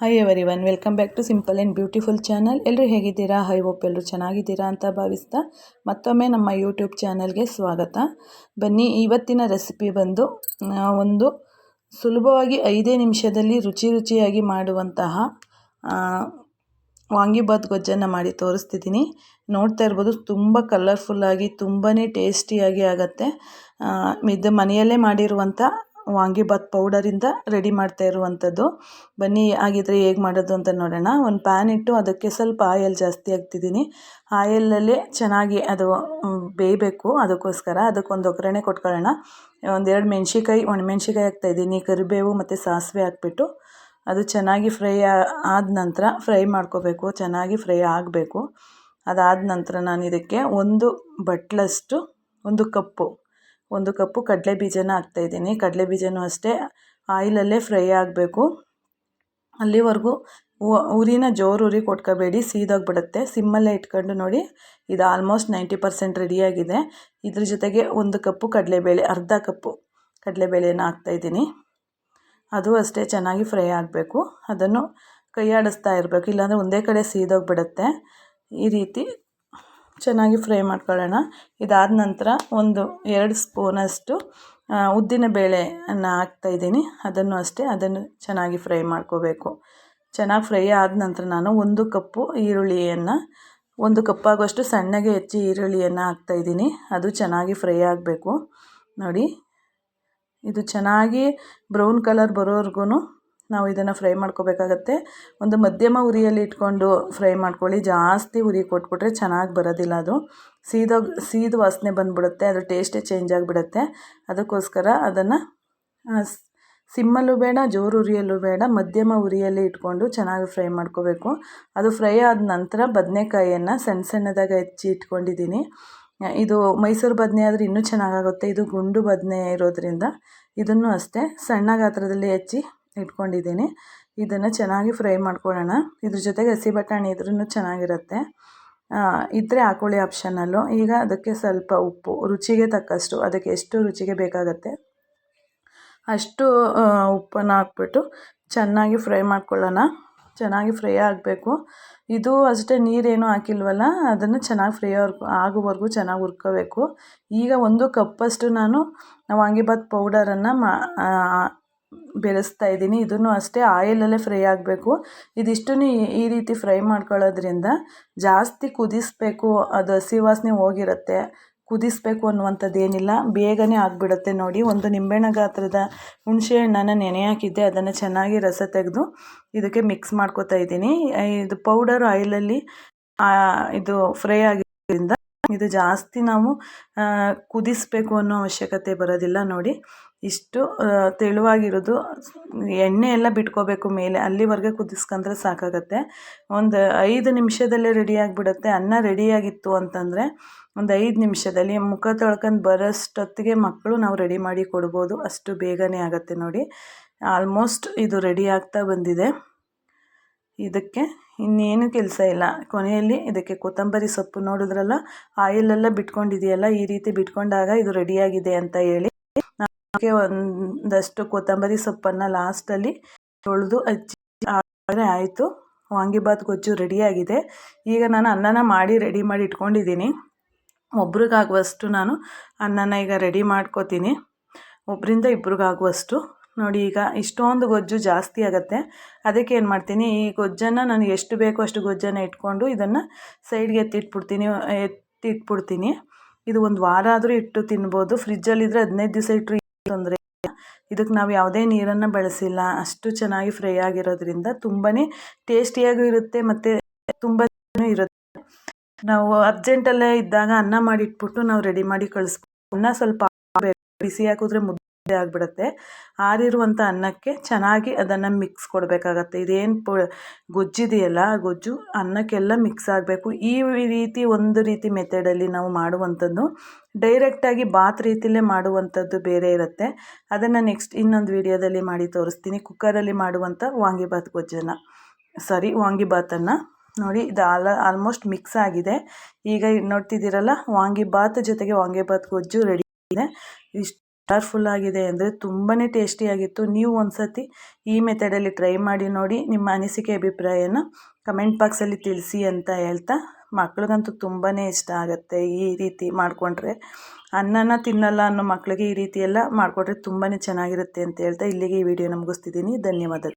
Hi everyone welcome back to simple and beautiful channel ಎಲ್ಲರೂ ಹೇಗಿದ್ದೀರಾ? High hope ಎಲ್ಲರೂ ಚೆನ್ನಾಗಿದ್ದೀರಾ ಅಂತ ಭಾವಿಸ್ತಾ ಮತ್ತೊಮ್ಮೆ ನಮ್ಮ ಯೂಟ್ಯೂಬ್ ಚಾನಲ್ಗೆ ಸ್ವಾಗತ. ಬನ್ನಿ, ಇವತ್ತಿನ ರೆಸಿಪಿ ಬಂದು ಒಂದು ಸುಲಭವಾಗಿ ಐದೇ ನಿಮಿಷದಲ್ಲಿ ರುಚಿ ರುಚಿಯಾಗಿ ಮಾಡುವಂತಹ ವಾಂಗಿಬಾತ್ ಗೊಜ್ಜನ್ನು ಮಾಡಿ ತೋರಿಸ್ತಿದ್ದೀನಿ. ನೋಡ್ತಾ ಇರ್ಬೋದು, ತುಂಬ ಕಲರ್ಫುಲ್ಲಾಗಿ ತುಂಬಾ ಟೇಸ್ಟಿಯಾಗಿ ಆಗುತ್ತೆ. ಇದು ಮನೆಯಲ್ಲೇ ಮಾಡಿರುವಂಥ ವಾಂಗಿಬಾತ್ ಪೌಡರಿಂದ ರೆಡಿ ಮಾಡ್ತಾ ಇರುವಂಥದ್ದು. ಬನ್ನಿ, ಹಾಗಿದ್ರೆ ಹೇಗೆ ಮಾಡೋದು ಅಂತ ನೋಡೋಣ. ಒಂದು ಪ್ಯಾನ್ ಇಟ್ಟು ಅದಕ್ಕೆ ಸ್ವಲ್ಪ ಆಯಲ್ ಜಾಸ್ತಿ ಹಾಕ್ತಿದ್ದೀನಿ. ಆಯಲಲ್ಲೇ ಚೆನ್ನಾಗಿ ಅದು ಬೇಯಬೇಕು. ಅದಕ್ಕೋಸ್ಕರ ಅದಕ್ಕೊಂದು ಒಗ್ಗರಣೆ ಕೊಟ್ಕೊಳ್ಳೋಣ. ಒಂದೆರಡು ಮೆಣ್ಸಿಕಾಯಿ ಹಾಕ್ತಾ ಇದ್ದೀನಿ. ಕರಿಬೇವು ಮತ್ತು ಸಾಸಿವೆ ಹಾಕ್ಬಿಟ್ಟು ಅದು ಚೆನ್ನಾಗಿ ಫ್ರೈ ಆದ ನಂತರ ಫ್ರೈ ಮಾಡ್ಕೋಬೇಕು. ಚೆನ್ನಾಗಿ ಫ್ರೈ ಆಗಬೇಕು. ಅದಾದ ನಂತರ ನಾನು ಇದಕ್ಕೆ ಒಂದು ಬಟ್ಲಷ್ಟು, ಒಂದು ಕಪ್ಪು ಒಂದು ಕಪ್ಪು ಕಡಲೆ ಬೀಜನ ಹಾಕ್ತಾಯಿದ್ದೀನಿ. ಕಡಲೆ ಬೀಜನೂ ಅಷ್ಟೇ. ಆಯಿಲಲ್ಲೇ ಫ್ರೈ ಆಗಬೇಕು. ಅಲ್ಲಿವರೆಗೂ ಉರಿನ ಜೋರು ಉರಿ ಕೊಟ್ಕೋಬೇಡಿ. ಸೀದೋಗ್ಬಿಡುತ್ತೆ ಸಿಮ್ಮಲ್ಲೇ ಇಟ್ಕೊಂಡು ನೋಡಿ. ಇದು ಆಲ್ಮೋಸ್ಟ್ ನೈಂಟಿ ಪರ್ಸೆಂಟ್ ರೆಡಿಯಾಗಿದೆ. ಇದ್ರ ಜೊತೆಗೆ ಒಂದು ಕಪ್ಪು ಕಡಲೆಬೇಳೆ, ಅರ್ಧ ಕಪ್ಪು ಕಡಲೆಬೇಳೆನ ಹಾಕ್ತಾಯಿದ್ದೀನಿ. ಅದು ಅಷ್ಟೇ ಚೆನ್ನಾಗಿ ಫ್ರೈ ಆಗಬೇಕು. ಅದನ್ನು ಕೈಯಾಡಿಸ್ತಾ ಇರಬೇಕು. ಇಲ್ಲಾಂದರೆ ಒಂದೇ ಕಡೆ ಸೀದೋಗಿಬಿಡುತ್ತೆ ಈ ರೀತಿ ಚೆನ್ನಾಗಿ ಫ್ರೈ ಮಾಡ್ಕೊಳ್ಳೋಣ. ಇದಾದ ನಂತರ ಒಂದು ಎರಡು ಸ್ಪೂನಷ್ಟು ಉದ್ದಿನ ಬೇಳೆಯನ್ನು ಹಾಕ್ತಾಯಿದ್ದೀನಿ ಅದನ್ನು ಅಷ್ಟೇ, ಅದನ್ನು ಚೆನ್ನಾಗಿ ಫ್ರೈ ಮಾಡ್ಕೋಬೇಕು. ಚೆನ್ನಾಗಿ ಫ್ರೈ ಆದ ನಂತರ ನಾನು ಒಂದು ಕಪ್ಪು ಈರುಳ್ಳಿಯನ್ನು, ಒಂದು ಕಪ್ಪಾಗುವಷ್ಟು ಸಣ್ಣಗೆ ಹೆಚ್ಚಿ ಈರುಳ್ಳಿಯನ್ನು ಹಾಕ್ತಾಯಿದ್ದೀನಿ ಅದು ಚೆನ್ನಾಗಿ ಫ್ರೈ ಆಗಬೇಕು. ನೋಡಿ, ಇದು ಚೆನ್ನಾಗಿ ಬ್ರೌನ್ ಕಲರ್ ಬರೋವರೆಗೂ ನಾವು ಇದನ್ನು ಫ್ರೈ ಮಾಡ್ಕೋಬೇಕಾಗತ್ತೆ. ಒಂದು ಮಧ್ಯಮ ಉರಿಯಲ್ಲಿ ಇಟ್ಕೊಂಡು ಫ್ರೈ ಮಾಡ್ಕೊಳ್ಳಿ. ಜಾಸ್ತಿ ಉರಿ ಕೊಟ್ಬಿಟ್ರೆ ಚೆನ್ನಾಗಿ ಬರೋದಿಲ್ಲ ಅದು. ಸೀದೋ, ಸೀದ ವಾಸನೆ ಬಂದುಬಿಡುತ್ತೆ. ಅದು ಟೇಸ್ಟೇ ಚೇಂಜ್ ಆಗಿಬಿಡುತ್ತೆ. ಅದಕ್ಕೋಸ್ಕರ ಅದನ್ನು ಸಿಮ್ಮಲ್ಲೂ ಬೇಡ, ಜೋರು ಉರಿಯಲ್ಲೂ ಬೇಡ, ಮಧ್ಯಮ ಉರಿಯಲ್ಲಿ ಇಟ್ಕೊಂಡು ಚೆನ್ನಾಗಿ ಫ್ರೈ ಮಾಡ್ಕೋಬೇಕು. ಅದು ಫ್ರೈ ಆದ ನಂತರ ಬದನೆಕಾಯಿಯನ್ನು ಸಣ್ಣ ಸಣ್ಣದಾಗ ಹೆಚ್ಚಿ ಇಟ್ಕೊಂಡಿದ್ದೀನಿ. ಇದು ಮೈಸೂರು ಬದನೆ ಆದರೆ ಇನ್ನೂ ಚೆನ್ನಾಗಾಗುತ್ತೆ ಇದು ಗುಂಡು ಬದನೆ ಇರೋದ್ರಿಂದ ಇದನ್ನು ಅಷ್ಟೇ ಸಣ್ಣ ಗಾತ್ರದಲ್ಲಿ ಹೆಚ್ಚಿ ಇಟ್ಕೊಂಡಿದ್ದೀನಿ. ಇದನ್ನು ಚೆನ್ನಾಗಿ ಫ್ರೈ ಮಾಡ್ಕೊಳ್ಳೋಣ. ಇದ್ರ ಜೊತೆಗೆ ಹಸಿ ಬಟಾಣಿ ಇದ್ರೂ ಚೆನ್ನಾಗಿರುತ್ತೆ. ಇದ್ದರೆ ಹಾಕೊಳ್ಳಿ ಆಪ್ಷನಲ್ಲು. ಈಗ ಅದಕ್ಕೆ ಸ್ವಲ್ಪ ಉಪ್ಪು. ರುಚಿಗೆ ತಕ್ಕಷ್ಟು. ಅದಕ್ಕೆ ಎಷ್ಟು ರುಚಿಗೆ ಬೇಕಾಗತ್ತೆ. ಅಷ್ಟು ಉಪ್ಪನ್ನು ಹಾಕ್ಬಿಟ್ಟು ಚೆನ್ನಾಗಿ ಫ್ರೈ ಮಾಡ್ಕೊಳ್ಳೋಣ. ಚೆನ್ನಾಗಿ ಫ್ರೈ ಆಗಬೇಕು. ಇದು ಅಷ್ಟೇ ನೀರೇನು ಹಾಕಿಲ್ವಲ್ಲ? ಅದನ್ನು ಚೆನ್ನಾಗಿ ಫ್ರೈ ಆಗೋವರೆಗೂ ಚೆನ್ನಾಗಿ ಹುರ್ಕೋಬೇಕು. ಈಗ ಒಂದು ಕಪ್ಪಷ್ಟು ನಾನು ವಾಂಗಿಬಾತ್ ಪೌಡರನ್ನು ಮಾ ಬೆರೆಸ್ತಾ ಇದ್ದೀನಿ. ಇದನ್ನು ಅಷ್ಟೇ ಆಯಿಲಲ್ಲೇ ಫ್ರೈ ಆಗಬೇಕು. ಇದಿಷ್ಟು ಈ ರೀತಿ ಫ್ರೈ ಮಾಡ್ಕೊಳ್ಳೋದ್ರಿಂದ ಜಾಸ್ತಿ ಕುದಿಸಬೇಕು. ಅದು ಹಸಿ ವಾಸನೆ ಹೋಗಿರುತ್ತೆ. ಕುದಿಸಬೇಕು ಅನ್ನುವಂಥದ್ದು ಏನಿಲ್ಲ ಬೇಗನೆ ಆಗಿಬಿಡುತ್ತೆ ನೋಡಿ. ಒಂದು ನಿಂಬೆಹಣ್ಣು ಗಾತ್ರದ ಹುಣಸೆ ಹಣ್ಣನ್ನು ನೆನೆ ಹಾಕಿದ್ದೆ. ಅದನ್ನು ಚೆನ್ನಾಗಿ ರಸ ತೆಗೆದು ಇದಕ್ಕೆ ಮಿಕ್ಸ್ ಮಾಡ್ಕೋತಾ ಇದ್ದೀನಿ. ಇದು ಪೌಡರ್ ಆಯಿಲಲ್ಲಿ ಇದು ಫ್ರೈ ಆಗಿರೋದ್ರಿಂದ ಇದು ಜಾಸ್ತಿ ನಾವು ಕುದಿಸಬೇಕು ಅನ್ನೋ ಅವಶ್ಯಕತೆ ಬರೋದಿಲ್ಲ ನೋಡಿ. ಇಷ್ಟು ತೆಳುವಾಗಿರೋದು ಎಣ್ಣೆ ಎಲ್ಲ ಬಿಟ್ಕೋಬೇಕು ಮೇಲೆ, ಅಲ್ಲಿವರೆಗೆ ಕುದಿಸ್ಕೊಂಡ್ರೆ ಸಾಕಾಗತ್ತೆ. ಒಂದು ಐದು ನಿಮಿಷದಲ್ಲೇ ರೆಡಿ ಆಗಿಬಿಡುತ್ತೆ. ಅನ್ನ ರೆಡಿಯಾಗಿತ್ತು ಅಂತಂದರೆ ಒಂದು ಐದು ನಿಮಿಷದಲ್ಲಿ ಮುಖ ತೊಳ್ಕೊಂಡು ಬರೋಷ್ಟೊತ್ತಿಗೆ ಮಕ್ಕಳು ನಾವು ರೆಡಿ ಮಾಡಿ ಕೊಡ್ಬೋದು. ಅಷ್ಟು ಬೇಗನೆ ಆಗುತ್ತೆ ನೋಡಿ. ಆಲ್ಮೋಸ್ಟ್ ಇದು ರೆಡಿ ಆಗ್ತಾ ಬಂದಿದೆ. ಇದಕ್ಕೆ ಇನ್ನೇನು ಕೆಲಸ ಇಲ್ಲ. ಕೊನೆಯಲ್ಲಿ ಇದಕ್ಕೆ ಕೊತ್ತಂಬರಿ ಸೊಪ್ಪು ನೋಡಿದ್ರಲ್ಲ? ಆಯಿಲೆಲ್ಲ ಬಿಟ್ಕೊಂಡಿದೆಯಲ್ಲ? ಈ ರೀತಿ ಬಿಟ್ಕೊಂಡಾಗ ಇದು ರೆಡಿಯಾಗಿದೆ ಅಂತ ಹೇಳಿ. ಅದಕ್ಕೆ ಒಂದಷ್ಟು ಕೊತ್ತಂಬರಿ ಸೊಪ್ಪನ್ನು ಲಾಸ್ಟಲ್ಲಿ ತೊಳೆದು ಹಚ್ಚಿ ಆದರೆ ಆಯಿತು. ವಾಂಗಿಬಾತ್ ಗೊಜ್ಜು ರೆಡಿಯಾಗಿದೆ ಈಗ ನಾನು ಅನ್ನನ ಮಾಡಿ ರೆಡಿ ಮಾಡಿ ಇಟ್ಕೊಂಡಿದ್ದೀನಿ. ಒಬ್ರಿಗಾಗುವಷ್ಟು ನಾನು ಅನ್ನನ ಈಗ ರೆಡಿ ಮಾಡ್ಕೋತೀನಿ. ಒಬ್ಬರಿಂದ ಇಬ್ರಿಗಾಗುವಷ್ಟು. ನೋಡಿ ಈಗ ಇಷ್ಟೊಂದು ಗೊಜ್ಜು ಜಾಸ್ತಿ ಆಗುತ್ತೆ. ಅದಕ್ಕೆ ಏನು ಮಾಡ್ತೀನಿ, ಈ ಗೊಜ್ಜನ್ನು ನನಗೆ ಎಷ್ಟು ಬೇಕೋ ಅಷ್ಟು ಗೊಜ್ಜನ್ನು ಇಟ್ಕೊಂಡು ಇದನ್ನು ಸೈಡ್ಗೆ ಎತ್ತಿಟ್ಬಿಡ್ತೀನಿ ಎತ್ತಿಟ್ಬಿಡ್ತೀನಿ. ಇದು ಒಂದು ವಾರ ಆದರೂ ಇಟ್ಟು ತಿನ್ಬೋದು. ಫ್ರಿಜ್ಜಲ್ಲಿದ್ದರೆ ಹದಿನೈದು ದಿವಸ ಇಟ್ಟರು ತೊಂದರೆ ಇದಕ್ಕೆ ನಾವು ಯಾವುದೇ ನೀರನ್ನು ಬಳಸಿಲ್ಲ. ಅಷ್ಟು ಚೆನ್ನಾಗಿ ಫ್ರೈ ಆಗಿರೋದ್ರಿಂದ ತುಂಬಾ ಟೇಸ್ಟಿಯಾಗೂ ಇರುತ್ತೆ ಮತ್ತು ತುಂಬ ಇರುತ್ತೆ ನಾವು ಅರ್ಜೆಂಟಲ್ಲೇ ಇದ್ದಾಗ ಅನ್ನ ಮಾಡಿಟ್ಬಿಟ್ಟು ನಾವು ರೆಡಿ ಮಾಡಿ ಕಳಿಸ್ಬೋದು ಅನ್ನ ಸ್ವಲ್ಪ ಬಿಸಿ ಹಾಕಿದ್ರೆ ಆಗಿಬಿಡುತ್ತೆ. ಆರಿರುವಂಥ ಅನ್ನಕ್ಕೆ ಚೆನ್ನಾಗಿ ಅದನ್ನು ಮಿಕ್ಸ್ ಕೊಡಬೇಕಾಗತ್ತೆ. ಇದೇನು ಪು, ಗೊಜ್ಜಿದೆಯಲ್ಲ ಆ ಗೊಜ್ಜು, ಅನ್ನಕ್ಕೆಲ್ಲ ಮಿಕ್ಸ್ ಆಗಬೇಕು. ಈ ರೀತಿ ಒಂದು ರೀತಿ ಮೆಥಡಲ್ಲಿ ನಾವು ಮಾಡುವಂಥದ್ದು. ಡೈರೆಕ್ಟಾಗಿ ಬಾತ್ ರೀತಿಲೇ ಮಾಡುವಂಥದ್ದು ಬೇರೆ ಇರುತ್ತೆ. ಅದನ್ನು ನೆಕ್ಸ್ಟ್ ಇನ್ನೊಂದು ವೀಡಿಯೋದಲ್ಲಿ ಮಾಡಿ ತೋರಿಸ್ತೀನಿ. ಕುಕ್ಕರಲ್ಲಿ ಮಾಡುವಂಥ ವಾಂಗಿಬಾತ್ ಗೊಜ್ಜನ್ನು. ಸಾರಿ ವಾಂಗಿಬಾತನ್ನು ನೋಡಿ, ಇದು ಆಲ್ ಆಲ್ಮೋಸ್ಟ್ ಮಿಕ್ಸ್ ಆಗಿದೆ. ಈಗ ನೋಡ್ತಿದ್ದೀರಲ್ಲ ವಾಂಗಿಬಾತ್ ಜೊತೆಗೆ ವಾಂಗಿಬಾತ್ ಗೊಜ್ಜು ರೆಡಿ ಇದೆ ಇಷ್ಟು ಕಲರ್ಫುಲ್ ಆಗಿದೆ ಅಂದರೆ ತುಂಬಾ ಟೇಸ್ಟಿಯಾಗಿತ್ತು ನೀವು ಒಂದ್ಸತಿ ಈ ಮೆಥಡಲ್ಲಿ ಟ್ರೈ ಮಾಡಿ ನೋಡಿ ನಿಮ್ಮ ಅನಿಸಿಕೆ ಅಭಿಪ್ರಾಯನ ಕಮೆಂಟ್ ಬಾಕ್ಸಲ್ಲಿ ತಿಳಿಸಿ ಅಂತ ಹೇಳ್ತಾ, ಮಕ್ಳಿಗಂತೂ ತುಂಬಾ ಇಷ್ಟ ಆಗುತ್ತೆ ಈ ರೀತಿ ಮಾಡಿಕೊಂಡ್ರೆ. ಅನ್ನನ ತಿನ್ನಲ್ಲ ಅನ್ನೋ ಮಕ್ಕಳಿಗೆ ಈ ರೀತಿ ಎಲ್ಲ ಮಾಡಿಕೊಟ್ರೆ ತುಂಬಾ ಚೆನ್ನಾಗಿರುತ್ತೆ ಅಂತ ಹೇಳ್ತಾ ಇಲ್ಲಿಗೆ ಈ ವಿಡಿಯೋನ ಮುಗಿಸ್ತಿದ್ದೀನಿ. ಧನ್ಯವಾದಗಳು.